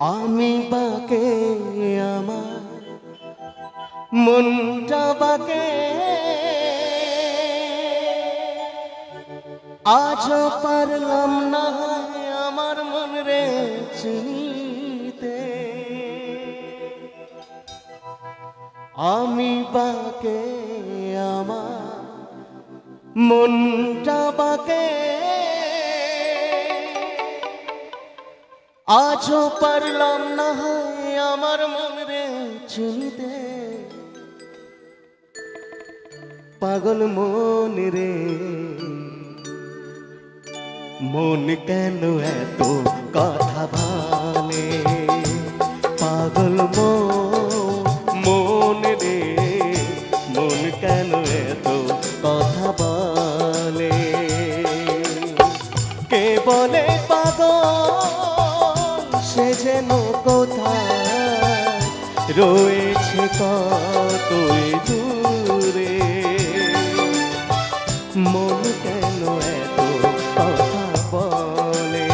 আমি বাকে আমার মনটা বাকে। আজ পারলাম না আমার মন রে চিনিতে। আমি বাকে আমার মনটা বাকে। আজও পারলাম না হয় আমার মন রে চিনতে। পাগল মন রে, মন কেন এত কথা ভালে পাগল মন মন রে। রয়েছে কতই দূরে। মন কেন এত কথা বলে?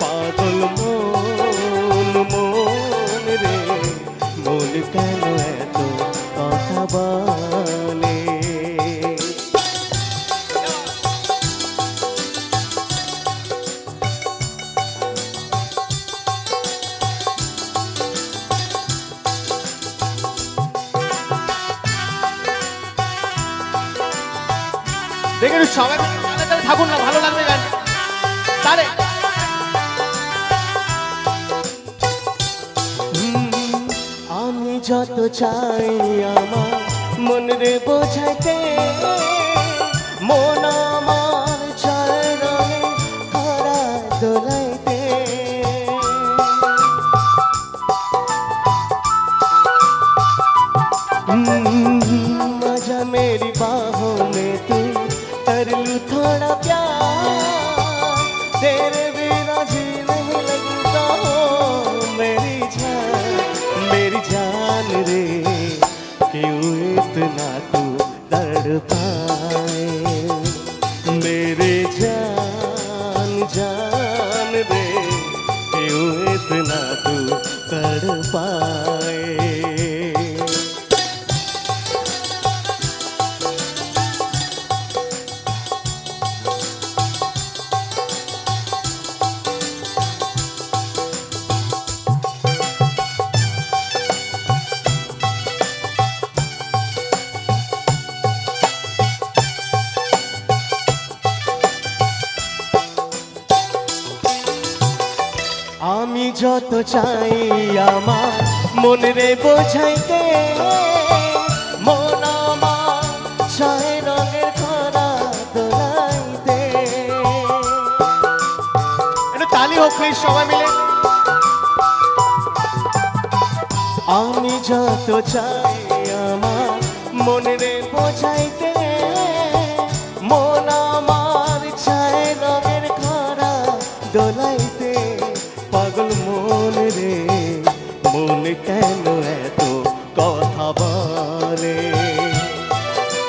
পাগল মন মন রে, মন কেন এত কথা বলে? দেখে সবাই মানে থাকুন না, ভালো লাগবে গান তাহলে আমি যত চাই আমার মন রে বোঝাইতে, মন আমার চরণে Mm-hmm. যত চাই আমার। মন রে বোঝাইতে মন আমার ছয় রঙের খরা দোলাইতে। একটু তালি হোক প্লিজ সবাই মিলে। আমি যত চাই আমার মন রে কেন এত কথা বলে?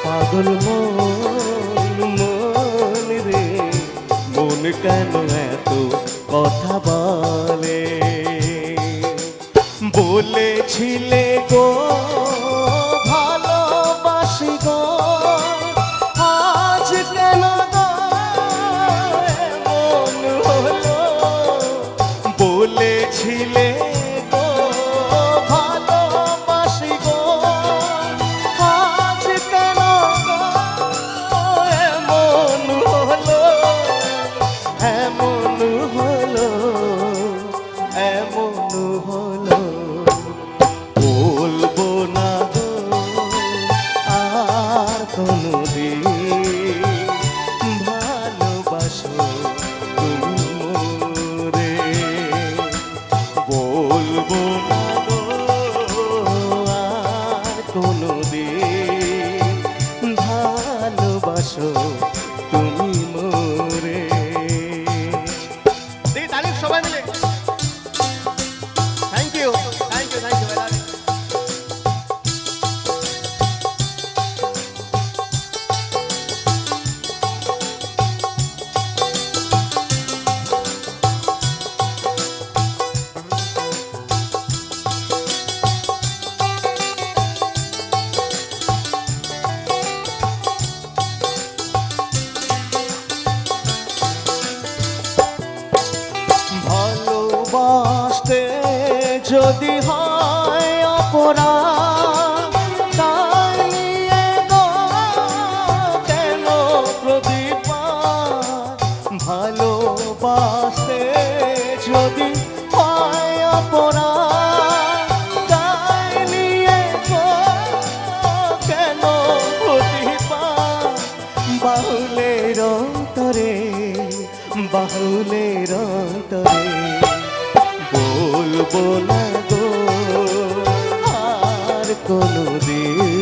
পাগল মন মন রে, মন কেন এত কথা বলে? বলেছিলে গো, ভালোবাসি বলেছিলে কোনদিন। যদি হয় অপরাধ তাই নিয়ে গো কেন প্রদীপান ভালোবাসতে যদি কেন বাহুলের বাহুলের গো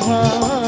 ভা